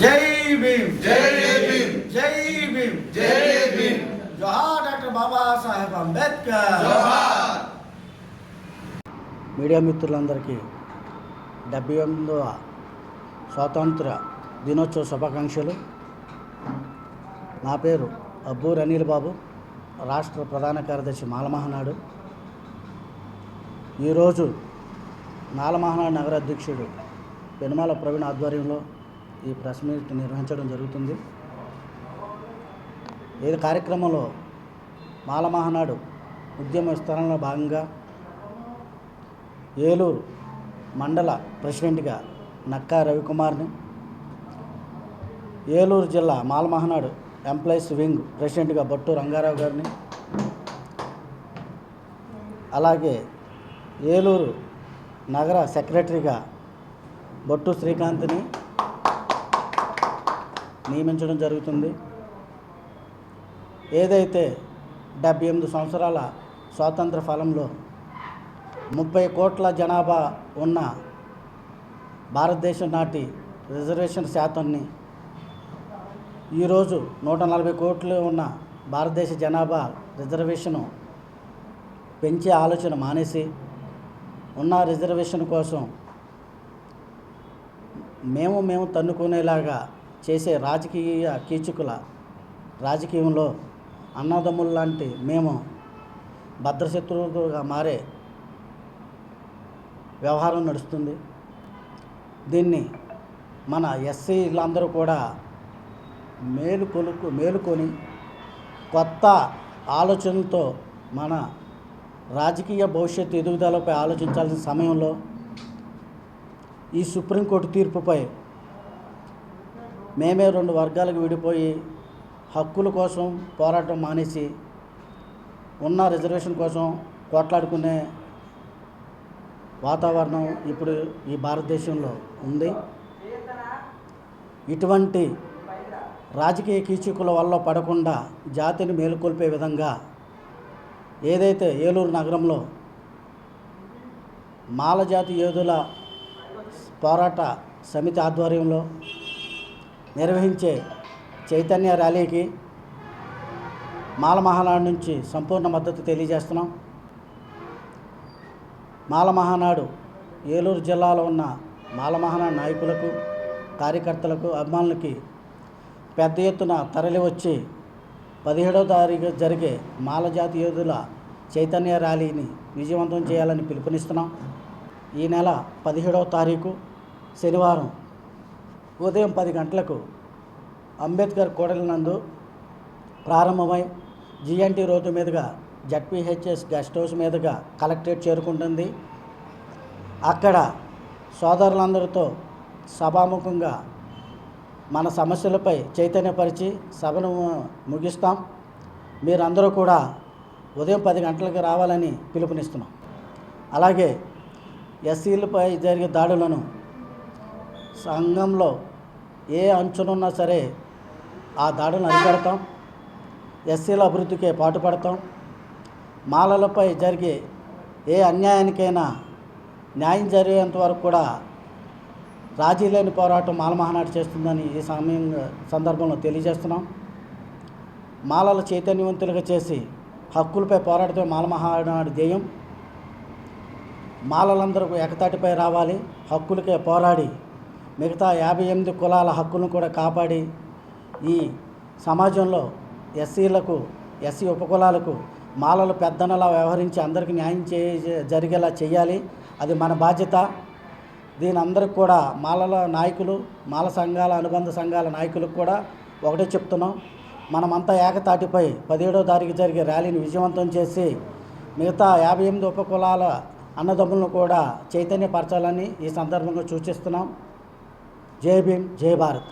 జై భీమ్ జై భీమ్ జై భీమ్. జై భీమ్ జోహార్ డాక్టర్ బాబాసాహెబ్ అంబేద్కర్. జోహార్. మీడియా మిత్రులందరికీ డెబ్బై ఎనిమిదవ స్వాతంత్ర దినోత్సవ శుభాకాంక్షలు. నా పేరు అబ్బూర్ అనిల్ బాబు రాష్ట్ర ప్రధాన కార్యదర్శి మాలమహనాడు. ఈరోజు మాలమహనాడు నగర అధ్యక్షుడు పెనుమాల ప్రవీణ్ ఆధ్వర్యంలో ఈ ప్రెస్ మీట్ నిర్వహించడం జరుగుతుంది. ఈ కార్యక్రమంలో మాలమహనాడు ఉద్యమ విస్తరణలో భాగంగా ఏలూరు మండల ప్రెసిడెంట్గా నక్కా రవికుమార్ని ఏలూరు జిల్లా మాలమహనాడు ఎంప్లాయీస్ వింగ్ ప్రెసిడెంట్గా బొట్టు రంగారావు గారిని అలాగే ఏలూరు నగర సెక్రటరీగా బొట్టు శ్రీకాంత్ని నియమించడం జరుగుతుంది. ఏదైతే డెబ్బై ఎనిమిది సంవత్సరాల స్వాతంత్ర ఫలంలో ముప్పై కోట్ల జనాభా ఉన్న భారతదేశం నాటి రిజర్వేషన్ శాతాన్ని ఈరోజు నూట నలభై కోట్లు ఉన్న భారతదేశ జనాభా రిజర్వేషను పెంచే ఆలోచన మానేసి ఉన్న రిజర్వేషన్ కోసం మేము మేము తన్నుకునేలాగా చేసే రాజకీయ కీచుకుల రాజకీయంలో అన్నదమ్ములు లాంటి మేము భద్రశత్రువులుగా మారే వ్యవహారం నడుస్తుంది. దీన్ని మన ఎస్సీలందరూ కూడా మేలుకొలుకు మేలుకొని కొత్త ఆలోచనలతో మన రాజకీయ భవిష్యత్తు ఎదుగుదలపై ఆలోచించాల్సిన సమయంలో ఈ సుప్రీంకోర్టు తీర్పుపై మేమే రెండు వర్గాలకు విడిపోయి హక్కుల కోసం పోరాటం మానేసి ఉన్న రిజర్వేషన్ కోసం కొట్లాడుకునే వాతావరణం ఇప్పుడు ఈ భారతదేశంలో ఉంది. ఇటువంటి రాజకీయ కీచకుల వల్ల పడకుండా జాతిని మేలుకొల్పే విధంగా ఏదైతే ఏలూరు నగరంలో మాలజాతి యోధుల పోరాట సమితి ఆధ్వర్యంలో నిర్వహించే చైతన్య ర్యాలీకి మాలమహానాడు నుంచి సంపూర్ణ మద్దతు తెలియజేస్తున్నాం. మాలమహానాడు ఏలూరు జిల్లాలో ఉన్న మాలమహానాడు నాయకులకు కార్యకర్తలకు అభిమానులకి పెద్ద ఎత్తున తరలి వచ్చి పదిహేడవ తారీఖు జరిగే మాల జాతి యోధుల చైతన్య ర్యాలీని విజయవంతం చేయాలని పిలుపునిస్తున్నాం. ఈ నెల పదిహేడవ తారీఖు శనివారం ఉదయం పది గంటలకు అంబేద్కర్ కోడలి నందు ప్రారంభమై జిఎన్టీ రోడ్డు మీదుగా జడ్పీహెచ్ఎస్ గెస్ట్ హౌస్ మీదుగా కలెక్టరేట్ చేరుకుంటుంది. అక్కడ సోదరులందరితో సభాముఖంగా మన సమస్యలపై చైతన్యపరిచి సభను ముగిస్తాం. మీరందరూ కూడా ఉదయం పది గంటలకు రావాలని పిలుపునిస్తున్నాం. అలాగే ఎస్సీలపై జరిగే దాడులను సంఘంలో ఏ అంచునున్నా సరే ఆ దాడులను అరికడతాం. ఎస్సీల అభివృద్ధికి పాటుపడతాం. మాలలపై జరిగే ఏ అన్యాయానికైనా న్యాయం జరిగేంత వరకు కూడా రాజీ లేని పోరాటం మాల మహానాడు చేస్తుందని ఈ సమయం సందర్భంలో తెలియజేస్తున్నాం. మాలల చైతన్యవంతులుగా చేసి హక్కులపై పోరాటమే మాల మహానాడు ధ్యేయం. మాలలందరూ ఏకతాటిపై రావాలి. హక్కులకే పోరాడి మిగతా యాభై ఎనిమిది కులాల హక్కును కూడా కాపాడి ఈ సమాజంలో ఎస్సీలకు ఎస్సీ ఉపకులాలకు మాలలు పెద్దనలా వ్యవహరించి అందరికీ న్యాయం చే జరిగేలా చేయాలి అది మన బాధ్యత. దీని అందరికి కూడా మాలల నాయకులు మాల సంఘాల అనుబంధ సంఘాల నాయకులకు కూడా ఒకటే చెప్తున్నాం. మనమంతా ఏకతాటిపై పదిహేడో తారీఖు జరిగే ర్యాలీని విజయవంతం చేసి మిగతా యాభై ఎనిమిది ఉపకులాల అన్నదమ్ములను కూడా చైతన్యపరచాలని ఈ సందర్భంగా సూచిస్తున్నాం. జై భీమ్ జై భారత్